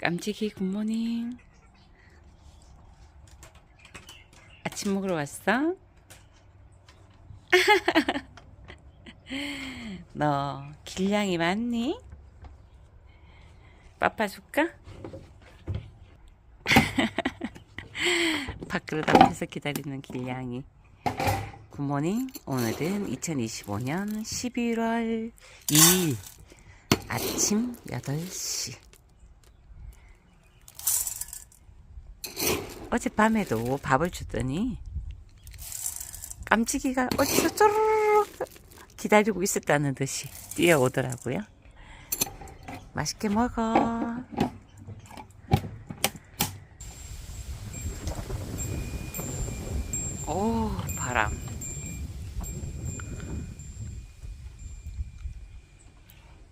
깜찍이 굿모닝. 아침 먹으러 왔어? 너 길냥이 많니? 빠빠 줄까? 밖으로 나와서 기다리는 길냥이. 굿모닝. 오늘은 2025년 11월 2일 아침 8시. 어젯밤에도 밥을 줬더니 깜찍이가 어디서 쪼르륵 기다리고 있었다는 듯이 뛰어오더라고요. 맛있게 먹어. 오, 바람.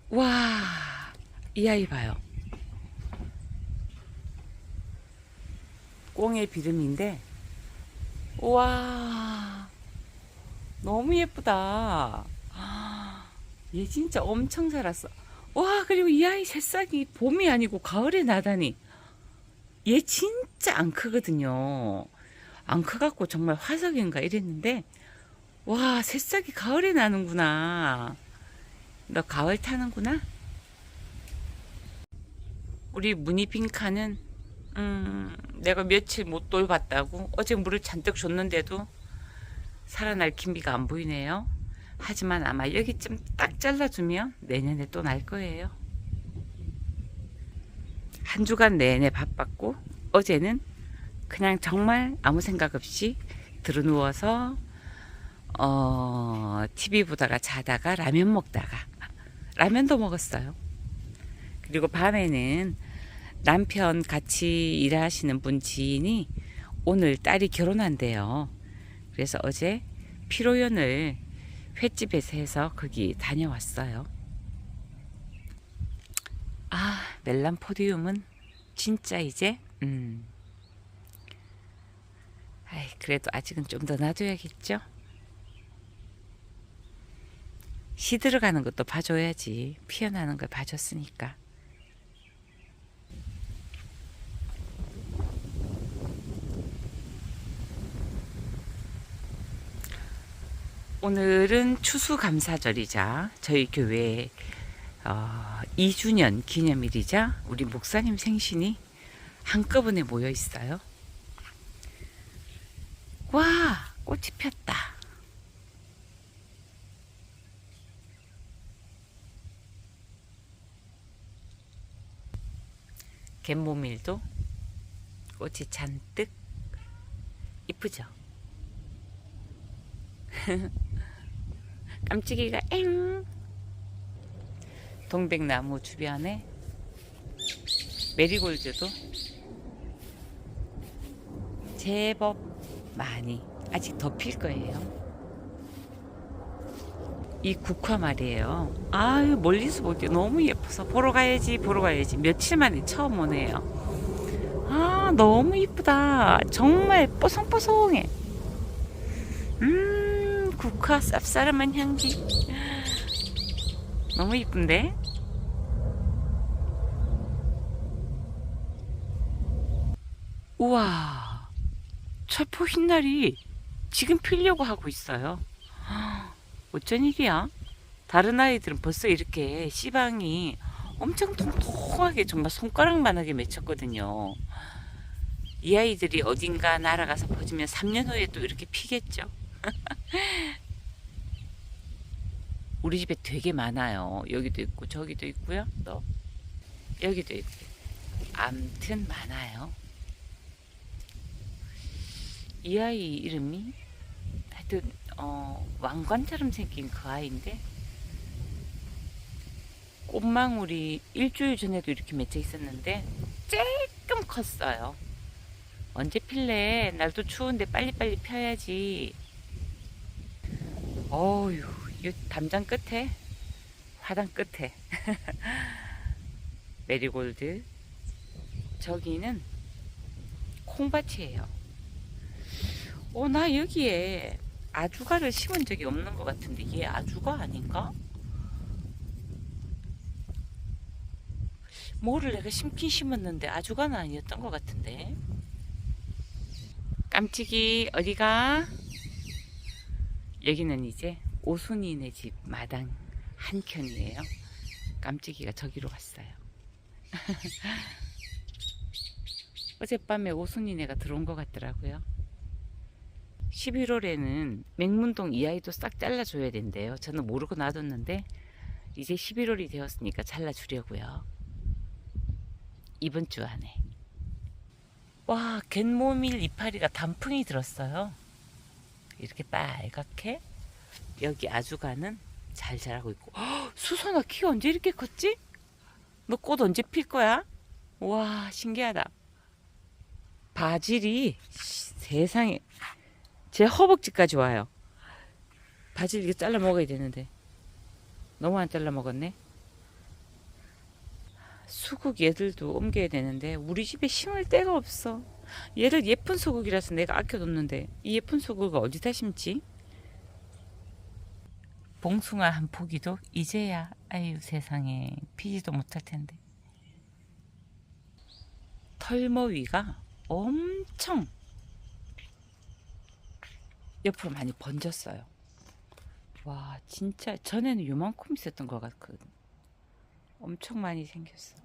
와, 이 아이 봐요. 꽁의 비름인데, 와, 너무 예쁘다. 얘 진짜 엄청 자랐어. 와, 그리고 이 아이 새싹이 봄이 아니고 가을에 나다니. 얘 진짜 안 크거든요. 안 커갖고 정말 화석인가 이랬는데, 와, 새싹이 가을에 나는구나. 너 가을 타는구나? 우리 무늬핑카는, 음, 내가 며칠 못 돌봤다고 어제 물을 잔뜩 줬는데도 살아날 기미가 안 보이네요. 하지만 아마 여기쯤 딱 잘라주면 내년에 또 날 거예요. 한 주간 내내 바빴고 어제는 그냥 정말 아무 생각 없이 들어 누워서 어, TV 보다가 자다가 라면 먹다가 라면도 먹었어요. 그리고 밤에는 남편 같이 일하시는 분 지인이 오늘 딸이 결혼한대요. 그래서 어제 피로연을 횟집에서 해서 거기 다녀왔어요. 아, 멜란포디움은 진짜 이제 음. 아이, 그래도 아직은 좀 더 놔둬야겠죠? 시 들어가는 것도 봐줘야지. 피어나는 걸 봐줬으니까. 오늘은 추수감사절이자 저희 교회 어, 2주년 기념일이자 우리 목사님 생신이 한꺼번에 모여 있어요. 와, 꽃이 폈다. 갯모밀도 꽃이 잔뜩 이쁘죠? 깜찍이가 엥 동백나무 주변에 메리골드도 제법 많이 아직 더 필 거예요. 이 국화 말이에요. 아유 멀리서 볼때 너무 예뻐서 보러 가야지 보러 가야지 며칠 만에 처음 오네요. 아 너무 이쁘다. 정말 뽀송뽀송해. 음 국화 쌉싸름한 향기. 너무 이쁜데? 우와 철포 흰날이 지금 피려고 하고 있어요. 어쩐 일이야? 다른 아이들은 벌써 이렇게 씨방이 엄청 통통하게 정말 손가락만하게 맺혔거든요. 이 아이들이 어딘가 날아가서 퍼지면 3년 후에 또 이렇게 피겠죠. 우리 집에 되게 많아요. 여기도 있고 저기도 있고요. 또 여기도 있고. 암튼 많아요. 이 아이 이름이 하여튼 어, 왕관처럼 생긴 그 아이인데 꽃망울이 일주일 전에도 이렇게 맺혀 있었는데 조금 컸어요. 언제 필래? 날도 추운데 빨리빨리 펴야지. 어휴, 이 담장 끝에, 화단 끝에. 메리골드. 저기는 콩밭이에요. 어, 나 여기에 아주가를 심은 적이 없는 것 같은데 얘 아주가 아닌가? 뭐를 내가 심긴 심었는데 아주가는 아니었던 것 같은데. 깜찍이 어디가? 여기는 이제 오순이네 집 마당 한 켠이에요. 깜찍이가 저기로 갔어요. 어젯밤에 오순이네가 들어온 것 같더라고요. 11월에는 맹문동 이 아이도 싹 잘라줘야 된대요. 저는 모르고 놔뒀는데 이제 11월이 되었으니까 잘라주려고요. 이번 주 안에. 와, 갯모밀 이파리가 단풍이 들었어요. 이렇게 빨갛게 여기 아주가는 잘 자라고 있고 헉, 수선아 키가 언제 이렇게 컸지? 너 꽃 언제 필 거야? 와 신기하다. 바질이 씨, 세상에 제 허벅지까지 와요. 바질 이거 잘라 먹어야 되는데 너무 안 잘라 먹었네. 수국 얘들도 옮겨야 되는데 우리 집에 심을 데가 없어. 얘를 예쁜 수국이라서 내가 아껴뒀는데 이 예쁜 수국을 어디다 심지? 봉숭아 한 포기도 이제야 아유 세상에 피지도 못할 텐데 털머위가 엄청 옆으로 많이 번졌어요. 와 진짜 전에는 요만큼 있었던 것 같거든. 엄청 많이 생겼어.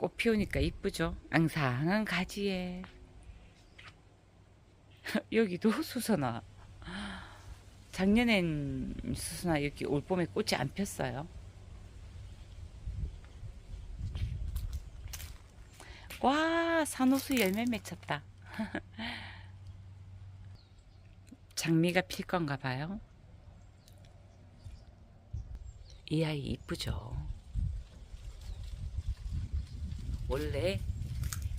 꽃 피우니까 이쁘죠? 앙상한 가지에 여기도 수선화. 작년엔 수선화 여기 올봄에 꽃이 안 폈어요. 와 산호수 열매 맺혔다. 장미가 필 건가 봐요. 이 아이 이쁘죠? 원래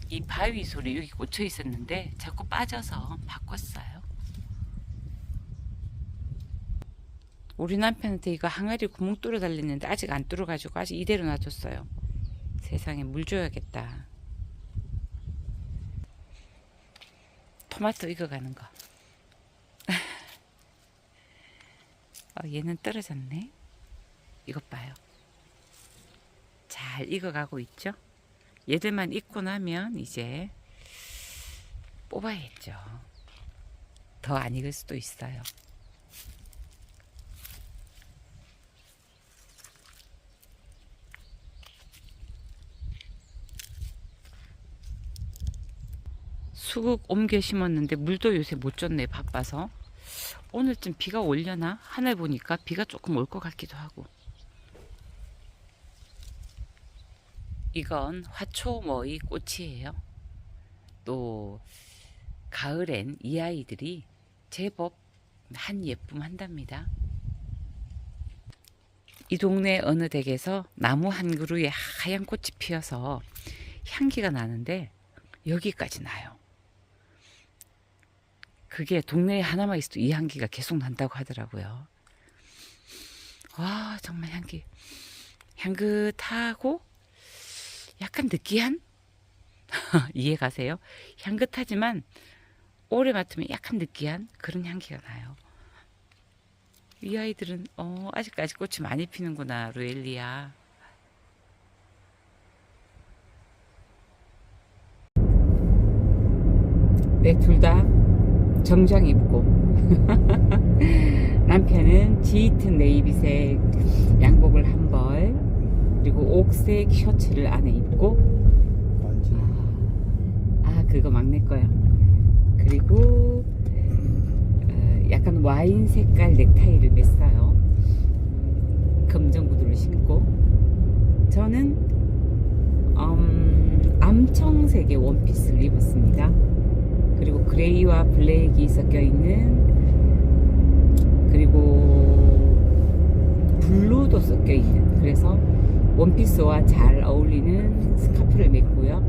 이 바위 소리 여기 꽂혀 있었는데 자꾸 빠져서 바꿨어요. 우리 남편한테 이거 항아리 구멍 뚫어 달랬는데 아직 안 뚫어가지고 아직 이대로 놔뒀어요. 세상에 물 줘야겠다. 토마토 익어가는 거. 어, 얘는 떨어졌네. 이것 봐요. 잘 익어가고 있죠? 얘들만 익고 나면 이제 뽑아야겠죠. 더 안 익을 수도 있어요. 수국 옮겨 심었는데 물도 요새 못 줬네 바빠서 오늘쯤 비가 올려나 하늘 보니까 비가 조금 올 것 같기도 하고 이건 화초머이 꽃이에요. 또 가을엔 이 아이들이 제법 한 예쁨 한답니다. 이 동네 어느 댁에서 나무 한 그루에 하얀 꽃이 피어서 향기가 나는데 여기까지 나요. 그게 동네에 하나만 있어도 이 향기가 계속 난다고 하더라고요. 와, 정말 향기. 향긋하고 약간 느끼한? 이해 가세요? 향긋하지만 오래 맡으면 약간 느끼한 그런 향기가 나요. 이 아이들은 어, 아직까지 꽃이 많이 피는구나, 루엘리아. 네, 둘 다 정장 입고 남편은 짙은 네이비색 양복을 한 벌 그리고 옥색 셔츠를 안에 입고. 반지. 아 그거 막내 거야. 그리고 어, 약간 와인 색깔 넥타이를 맸어요. 검정 구두를 신고. 저는 음, 암청색의 원피스를 입었습니다. 그리고 그레이와 블랙이 섞여 있는 그리고 블루도 섞여 있는. 그래서 원피스와 잘 어울리는 스카프를 맸고요.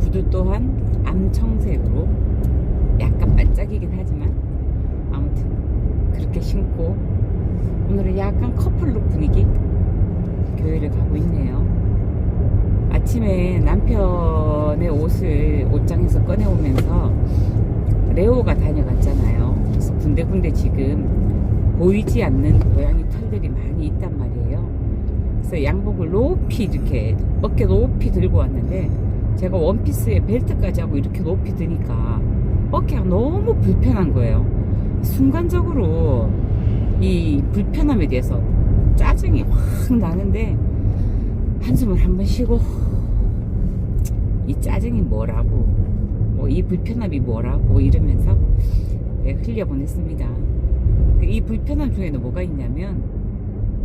구두 또한 암청색으로 약간 반짝이긴 하지만 아무튼 그렇게 신고 오늘은 약간 커플룩 분위기 교회를 가고 있네요. 아침에 남편의 옷을 옷장에서 꺼내오면서 레오가 다녀갔잖아요. 그래서 군데군데 지금 보이지 않는 고양이 털들이 많이 있단 말이에요. 그래서 양복을 높이 이렇게 어깨 높이 들고 왔는데 제가 원피스에 벨트까지 하고 이렇게 높이 드니까 어깨가 너무 불편한 거예요. 순간적으로 이 불편함에 대해서 짜증이 확 나는데 한숨을 한번 쉬고 이 짜증이 뭐라고 뭐 이 불편함이 뭐라고 이러면서 네, 흘려보냈습니다. 그이 불편함 중에는 뭐가 있냐면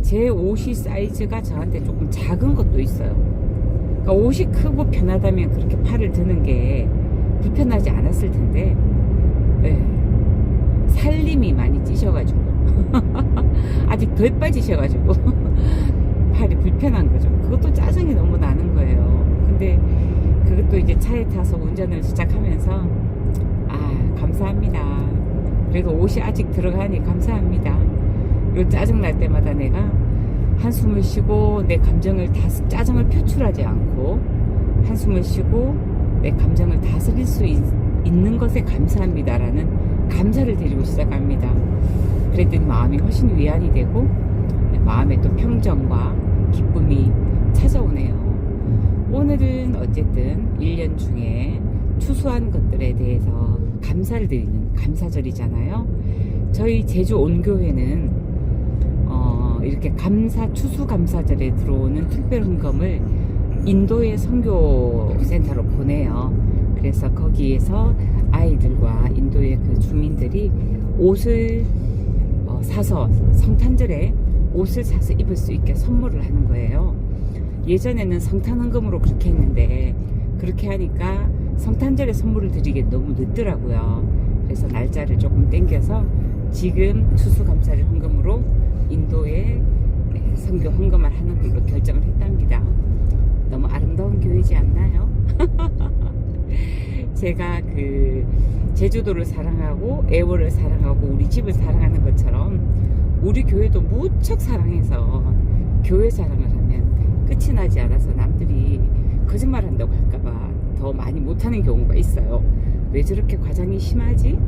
제 옷이 사이즈가 저한테 조금 작은 것도 있어요. 그러니까 옷이 크고 편하다면 그렇게 팔을 드는 게 불편하지 않았을 텐데 네, 살림이 많이 찌셔가지고 아직 덜 빠지셔가지고 팔이 불편한 거죠. 그것도 짜증이 너무 나는 거예요. 근데 그것도 이제 차에 타서 운전을 시작하면서 아 감사합니다. 그래도 옷이 아직 들어가니 감사합니다. 그리고 짜증 날 때마다 내가 한숨을 쉬고 내 감정을 다 짜증을 표출하지 않고 한숨을 쉬고 내 감정을 다스릴 수 있, 있는 것에 감사합니다라는 감사를 드리고 시작합니다. 그랬더니 마음이 훨씬 위안이 되고 마음에 또 평정과 기쁨이 찾아오네요. 오늘은 어쨌든 1년 중에 추수한 것들에 대해서 감사를 드리는 감사절이잖아요. 저희 제주 온교회는 어, 이렇게 감사 추수 감사절에 들어오는 특별 헌금을 인도의 선교 센터로 보내요. 그래서 거기에서 아이들과 인도의 그 주민들이 옷을 어, 사서 성탄절에 옷을 사서 입을 수 있게 선물을 하는 거예요. 예전에는 성탄 헌금으로 그렇게 했는데 그렇게 하니까 성탄절에 선물을 드리기엔 너무 늦더라고요. 그래서 날짜를 조금 땡겨서 지금 추수감사를 헌금으로 인도에 네, 선교 헌금을 하는 걸로 결정을 했답니다. 너무 아름다운 교회지 않나요? 제가 그 제주도를 사랑하고 애월을 사랑하고 우리 집을 사랑하는 것처럼 우리 교회도 무척 사랑해서 교회 사랑을 하면 끝이 나지 않아서 남들이 거짓말 한다고 할까봐 더 많이 못하는 경우가 있어요. 왜 저렇게 과장이 심하지?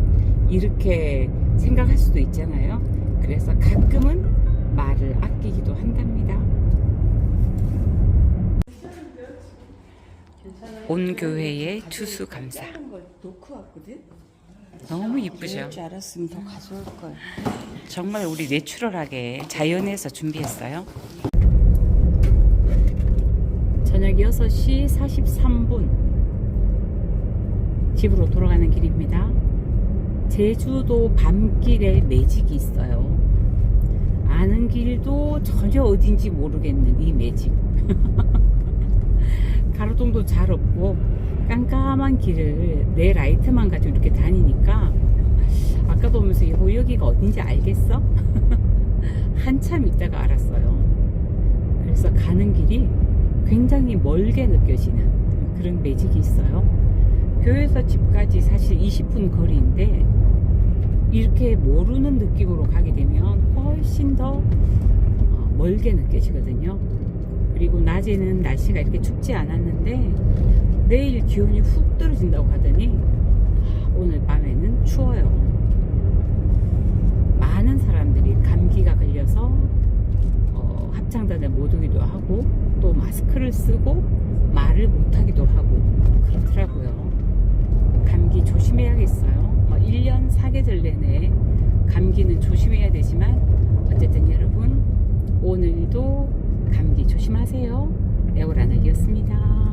이렇게 생각할 수도 있잖아요. 그래서 가끔은 말을 아끼기도 한답니다. 온 교회의 추수 감사. 걸 놓고 왔거든? 너무 이쁘죠? 줄 알았으면 더 가져올 걸. 정말 우리 내추럴하게 자연에서 준비했어요. 저녁 6시 43분 집으로 돌아가는 길입니다. 제주도 밤길에 매직이 있어요. 아는 길도 전혀 어딘지 모르겠는 이 매직. 가로등도 잘 없고 깜깜한 길을 내 라이트만 가지고 이렇게 다니니까 아까 보면서 여- 여기가 어딘지 알겠어? 한참 있다가 알았어요. 그래서 가는 길이 굉장히 멀게 느껴지는 그런 매직이 있어요. 교회에서 집까지 사실 20분 거리인데 이렇게 모르는 느낌으로 가게 되면 훨씬 더 어, 멀게 느껴지거든요. 그리고 낮에는 날씨가 이렇게 춥지 않았는데 내일 기온이 훅 떨어진다고 하더니 오늘 밤에는 추워요. 많은 사람들이 감기가 걸려서 어, 합창단에 못 오기도 하고 또 마스크를 쓰고 말을 못 하기도 하고 그렇더라고요. 감기 조심해야겠어요. 뭐 1년 사계절 내내 감기는 조심해야 되지만 어쨌든 여러분 오늘도 감기 조심하세요. 에오라나기였습니다.